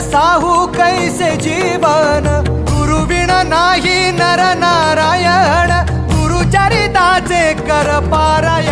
साहू कैसे जीवन? गुरुविण नाही नर नारायण गुरुचरिताचे कर पारायण.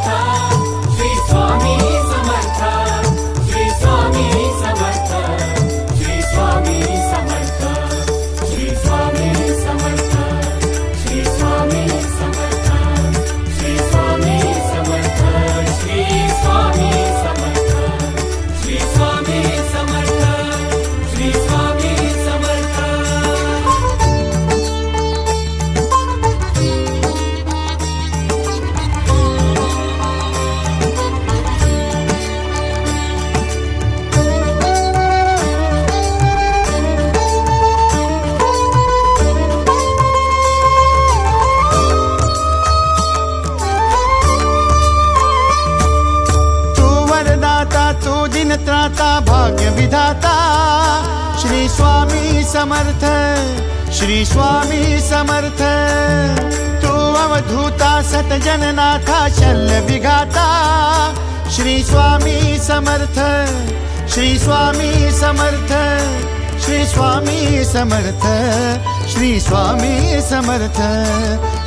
दिन त्राता भाग्य विधाता श्री स्वामी समर्थ श्री स्वामी समर्थ तू अवधूता सत जननाथा शल्य विघाता श्री स्वामी समर्थ श्री स्वामी समर्थ श्री स्वामी समर्थ श्री स्वामी समर्थ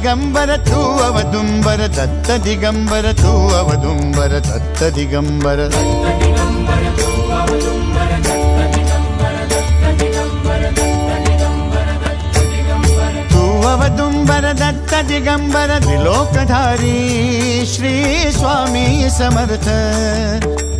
दिगंबर तू अवदुंबर दत्त दिगंबर तू अवदुंबर दत्त दिगंबर. तू अवदुंबर दत्त दिगंबर त्रिलोकधारी श्री स्वामी समर्थ.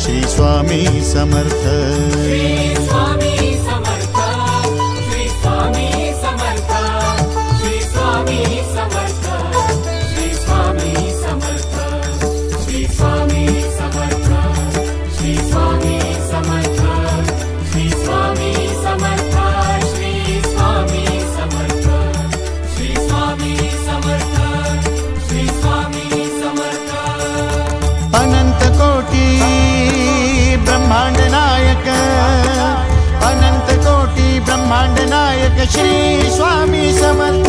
श्री स्वामी समर्थ. श्री स्वामी समर्थ.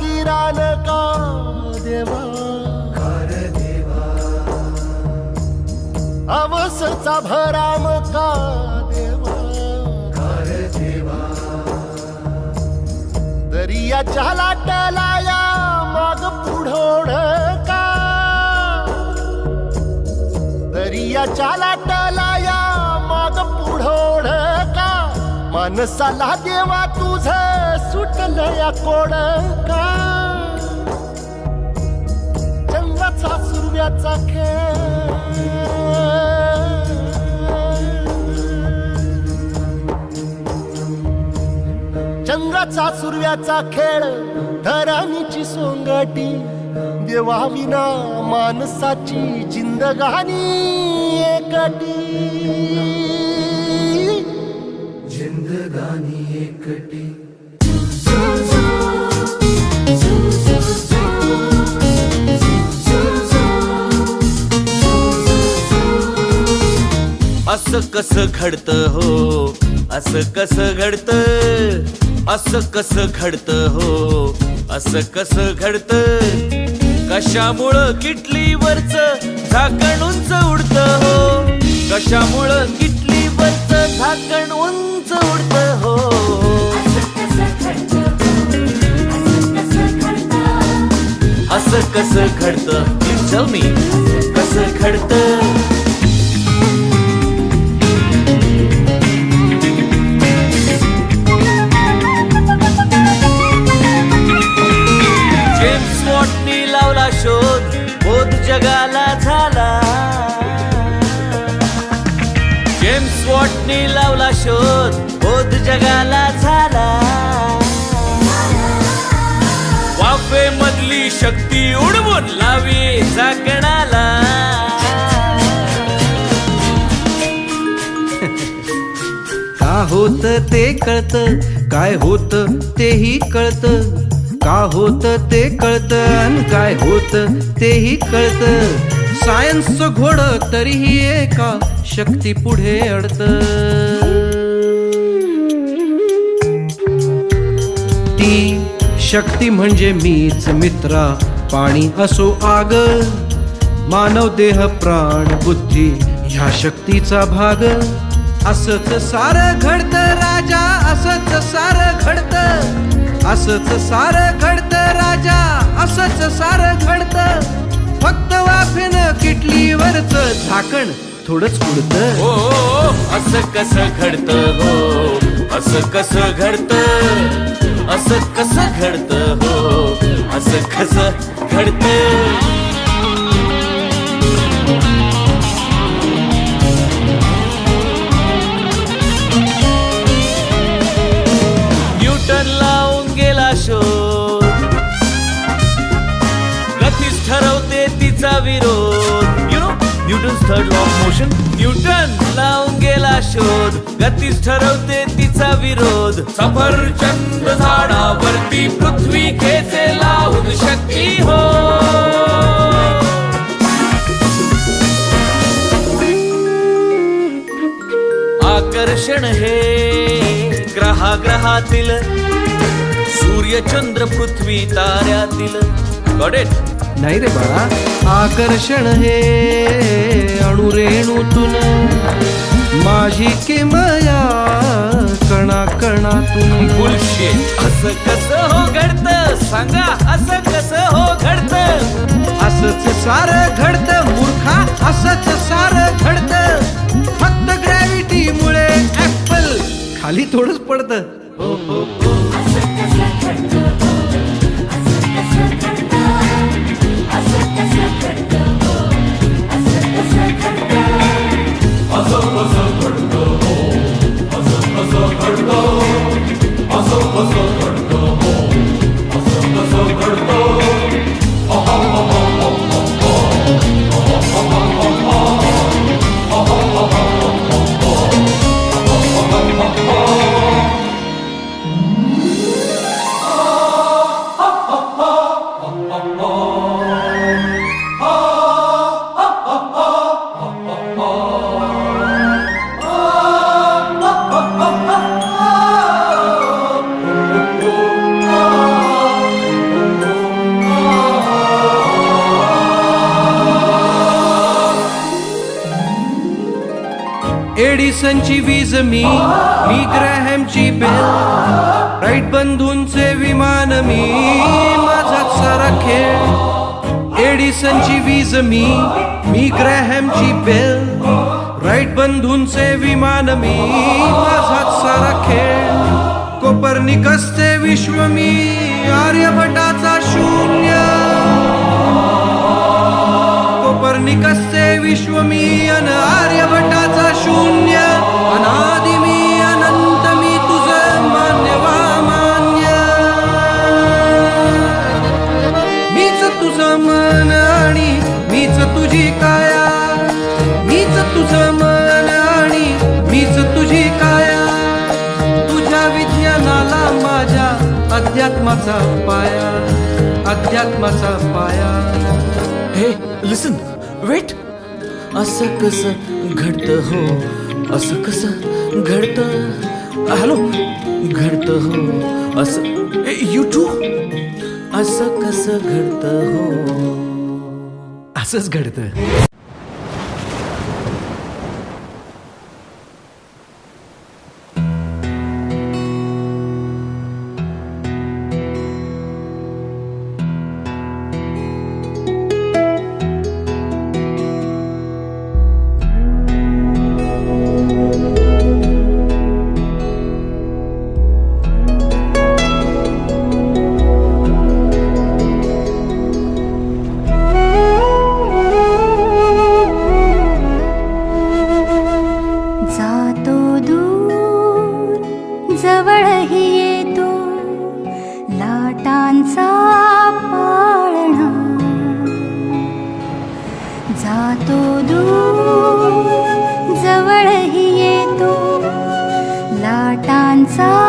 पुनवला का देवा? अवसचा भराम का देवा? दरियाच्या लाटलाया माग पुढोड का? दरियाच्या लाटलाया माग पुढोड का? माणसाला देवा तुझं सुटलया कोड का चंद्राचा सुरव्याचा खेळ. चंद्राचा सुरव्याचा खेळ धराणीची सोंगटी देवाविना माणसाची जिंदगानी एकटी. असं कसं घडतं हो? असं कसं घडतं? असं कसं घडतं हो? असं कसं घडतं? कशामुळं किटलीवरच झाकण उंच उडतं हो? कशामुळं किटलीवरच झाकण उंच उडतं हो? असं कसं घडतं? प्लीज मी कसं घडतं? जगाला झाला. जेम्स वॉटनी लावला शोध बोध जगाला झाला. वाफे मधली शक्ती उडवून लावी झाकणाला होत ते कळत? काय होत तेही कळत? का होत ते कळत आणि काय होत तेही कळत? सायन्सचं घोड तरीही एका शक्ती पुढे अडत. ती शक्ती म्हणजे मीच मित्रा पाणी असो आग. मानव देह प्राण बुद्धी ह्या शक्तीचा भाग. असच सार घडत राजा असच सार घडत. असच सार घडत राजा असच सार घडत. फक्त वाफेन किटलीवरच झाकण थोडंच उडत. हो, हो, हो असं कसं घडतं हो असं कसं घडतं असं कसं घडतं हो असं कसं घडतं. Newton third law of motion Newton लावून गेला शोध. गतीच ठरवते तिचा विरोध. सफरचंद झाडावरती पृथ्वी खेचे लावून शक्ती हो. आकर्षण हे ग्रहाग्रहातील. सूर्य चंद्र पृथ्वी ताऱ्यातील. Got? नाही रे बाळा आकर्षण हे अणुरेणूतून. माझी किमया कणा कणातून Bullshit. असं कसं हो घडतं? सांगा असं कसं हो घडतं? असंच सार घडत मूर्खा असंच सार घडत. फक्त ग्रॅव्हिटी मुळे ऍपल खाली थोडंच पडत. एडिसनची खेळ. एडिसनची वीज मी मी ग्रॅहमची बेल. राईट बंधूंचे विमान मी माझाच सारा खेळ. कोपरनिकसचे विश्व मी आर्यभटाचा शून्य. कोपरनिकसचे विश्व मी अन आर्यभटाचा शून्य. अनादि तुझी काया मीच तुझं मन आणि मीच तुझी काया. तुझ्या विज्ञानाला माझ्या अध्यात्माचा पाया अध्यात्माचा पाया. हे लिसन वेट असं कसं घडतं हो? असं कसं घडतं? हॅलो घडतं हो? असं यू टू असं कसं घडतं हो? असंच घडतं दूर जवळही येतो. लाटांचा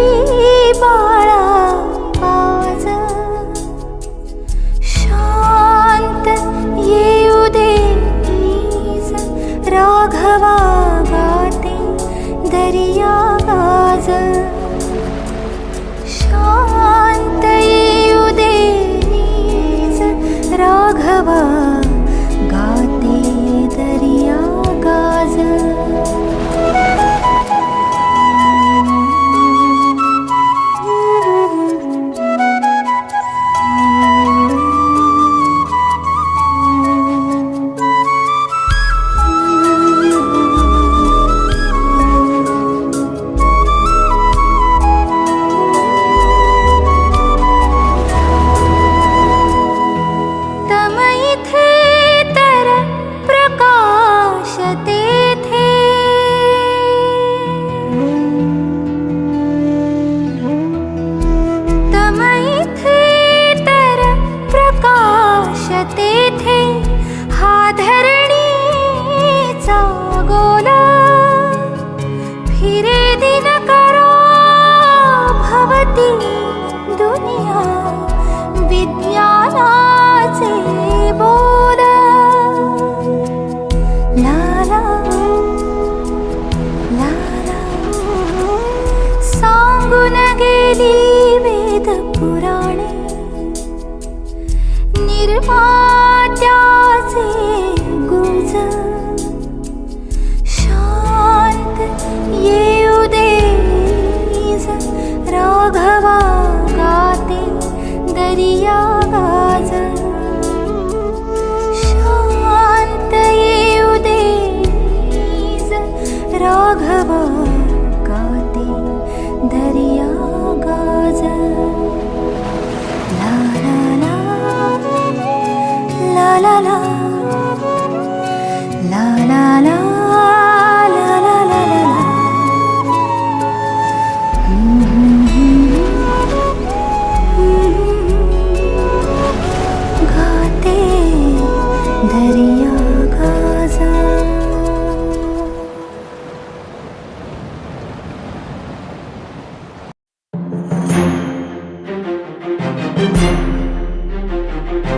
रे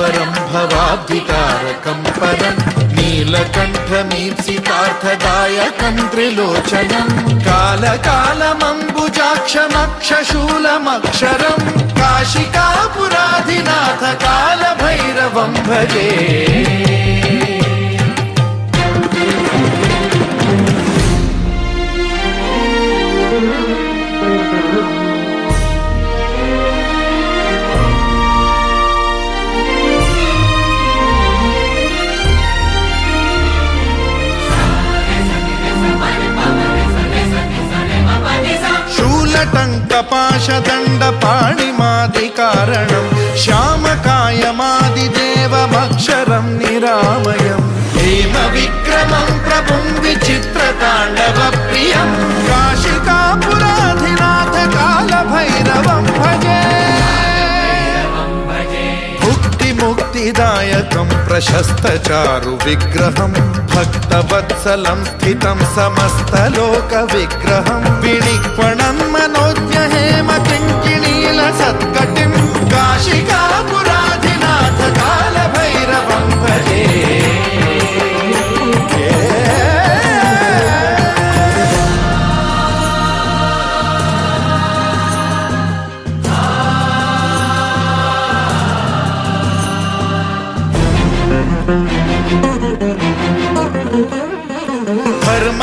परं भवाब्धिकारकं परं नीलकण्ठमीप्सितार्थदायकं त्रिलोचनं कालकालमम्बुजाक्षमक्षशूलमक्षरं काशिकापुराधिनाथ कालभैरवं भजे पाशदण्डपाणिमादि कारणं श्यामकायमादिदेवमक्षरं निरामयं हेमविक्रमं प्रभुं विचित्रताण्डवप्रियं काशिकापुराधिनाथकालभैरवं भजे भुक्तिमुक्तिदायकम् ప్రశస్తచారు విగ్రహం భక్తవత్సలం స్థితం సమస్తలోక విగ్రహం. విణిక్వణం మనోజ్ఞ హేమ కింకిణీల సత్కటిం. కాశికాపు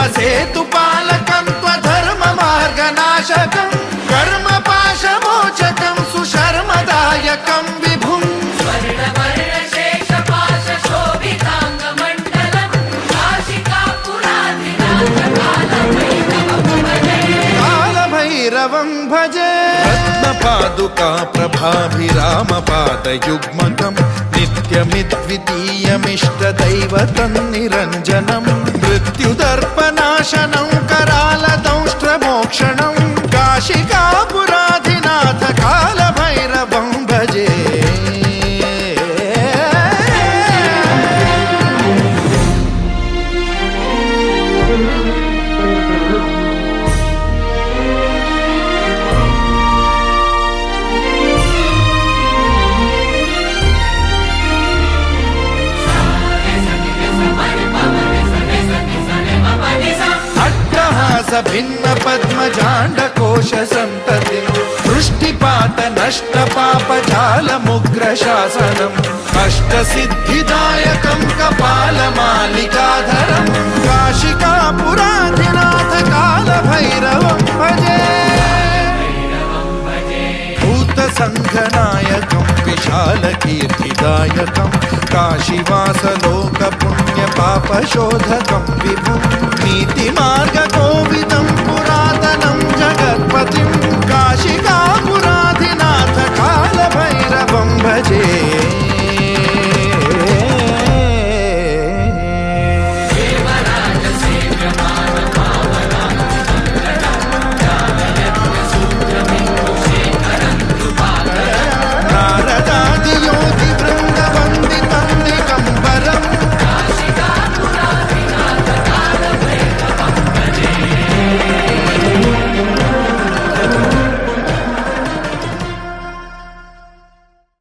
fazer tu रत्नपादुका प्रभाभिरामपादयुग्मकं नित्यमिद्वितीयमिष्टदैवतं निरञ्जनं मृत्युदर्पनाशनं करालदंष्ट्रमोक्षणं पद्मजाण्डकोश सन्ततिं वृष्टिपात नष्ट पापजालमुग्र शासनम्। अष्टसिद्धिदायकं कपालमालिकाधरं काशिकापुराधिनाथ कालभैरवं भजे। भूतसङ्घनायकं विशालकीर्तिदायकं काशीवासलोकपुण्यपापशोधकं विभुं